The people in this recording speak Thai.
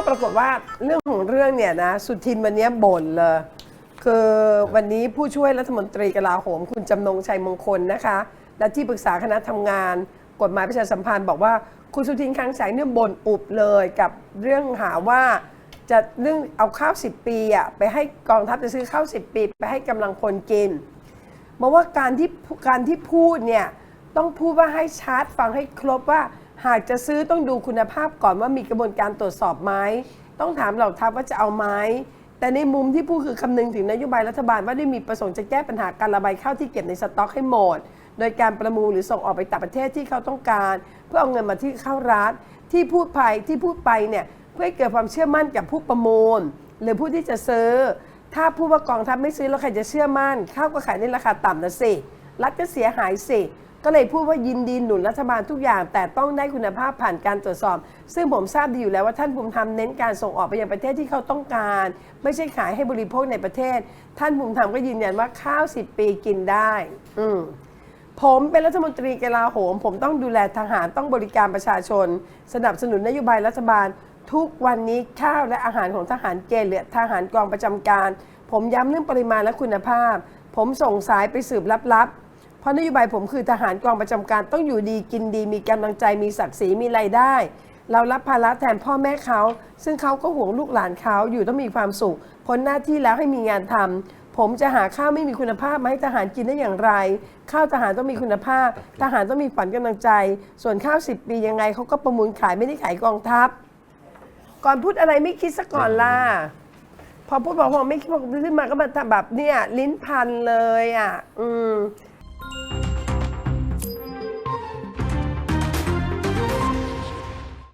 ก็ปรากฏว่าเรื่องของเรื่องเนี่ยนะสุทินวันนี้บ่นเลยคือวันนี้ผู้ช่วยรัฐมนตรีกลาโหม คุณจำนงชัยมงคลนะคะ และที่ปรึกษาคณะทำงาน กฎหมายประชาสัมพันธ์บอกว่าคุณสุทินคลังแสงเนี่ยบ่นอุบเลยกับเรื่องหาว่าจะเรื่องเอาข้าว10 ปีอะไปให้กองทัพจะซื้อข้าว10 ปี ไปให้กำลังพลกินบอกว่าการที่การที่พูดเนี่ยต้องพูดว่าให้ชัดฟังให้ครบว่า หากจะซื้อต้องดูคุณภาพก่อนว่ามีกระบวนการตรวจสอบไหมต้องถามเหล่าทัพว่าจะเอาไหมแต่ในมุมที่พูดคือคำนึงถึงนโยบายรัฐบาลว่าได้มีประสงค์จะแก้ปัญหาการระบายข้าวที่เก็บในสต็อกให้หมด โดยการประมูลหรือส่งออกไปต่างประเทศที่เขาต้องการ เพื่อเอาเงินมาที่เข้ารัฐที่พูดไปที่พูดไปเนี่ยเพื่อให้เกิดความเชื่อมั่นกับผู้ประมูล หรือผู้ที่จะซื้อ ถ้าพูดว่ากองทัพไม่ซื้อแล้วใครจะเชื่อมั่นข้าวก็ขายในราคาต่ำนะสิรัฐก็เสียหายสิ ก็เลยพูดว่ายินดีหนุนรัฐบาลทุกอย่าง แต่ต้องได้คุณภาพผ่านการตรวจสอบ ซึ่งผมทราบดีอยู่แล้วว่าท่านภูมิธรรมเน้นการส่งออกไปยังประเทศที่เขาต้องการ ไม่ใช่ขายให้บริโภคในประเทศ ท่านภูมิธรรมก็ยืนยันว่าข้าว10ปีกินได้ อืมผมเป็นรัฐมนตรีกลาโหม ผมต้องดูแลทหารต้องบริการประชาชน สนับสนุนนโยบายรัฐบาล ทุกวันนี้ข้าวและอาหารของทหารเกณฑ์หรือทหารกองประจำการ ผมย้ำเรื่องปริมาณและคุณภาพ ผมส่งสายไปสืบลับๆ เพราะนโยบายผมคือทหารกองประจำการต้องอยู่ดีกินดี มีกำลังใจมีศักดิ์ศรีมีรายได้ เรารับภาระแทนพ่อแม่เขา ซึ่งเขาก็ห่วงลูกหลานเขาอยู่ต้องมีความสุขพ้นหน้าที่แล้วให้มีงานทำผมจะหาข้าวไม่มีคุณภาพมาให้ทหารกินได้อย่างไร ข้าวทหารต้องมีคุณภาพ ทหารต้องมีฝันกำลังใจ ส่วนข้าวสิบปียังไงเขาก็ประมูลขายไม่ได้ขายกองทัพ ก่อนพูดอะไรไม่คิดซะก่อนล่ะพอพูดบอกพอไม่คิดพอขึ้นมาก็มาทำแบบเนี่ยลิ้นพันเลยอะ อืม